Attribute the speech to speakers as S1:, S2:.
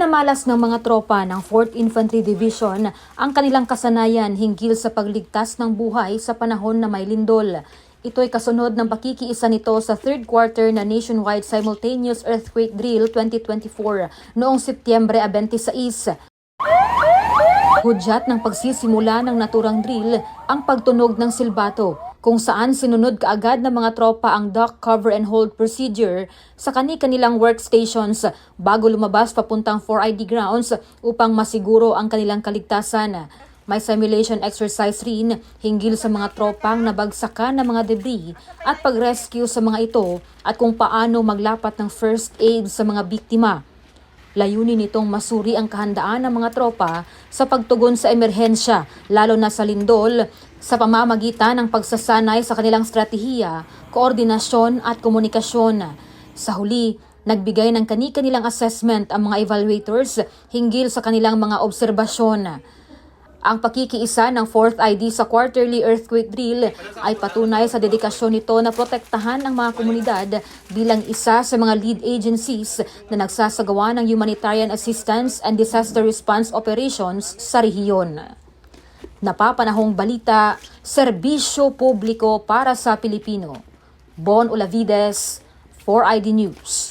S1: Iminamalas ng mga tropa ng 4th Infantry Division ang kanilang kasanayan hinggil sa pagligtas ng buhay sa panahon na may lindol. Ito'y kasunod ng pakikiisa nito sa third quarter na nationwide simultaneous earthquake drill 2024 noong Setyembre 26. Hudyat ng pagsisimula ng naturang drill ang pagtunog ng silbato kung saan sinunod kaagad ng mga tropa ang duck cover and hold procedure sa kani-kanilang workstations bago lumabas papuntang 4ID grounds upang masiguro ang kanilang kaligtasan. May simulation exercise rin hinggil sa mga tropang nabagsakan ng mga debris at pag-rescue sa mga ito at kung paano maglapat ng first aid sa mga biktima. Layunin nitong masuri ang kahandaan ng mga tropa sa pagtugon sa emerhensya, lalo na sa lindol, sa pamamagitan ng pagsasanay sa kanilang strategiya, koordinasyon at komunikasyon. Sa huli, nagbigay ng kani-kanilang assessment ang mga evaluators hinggil sa kanilang mga obserbasyon. Ang pakikiisa ng 4th ID sa quarterly earthquake drill ay patunay sa dedikasyon nito na protektahan ang mga komunidad bilang isa sa mga lead agencies na nagsasagawa ng humanitarian assistance and disaster response operations sa rehiyon. Napapanahong balita, serbisyo publiko para sa Pilipino. Bon Olavides, 4ID News.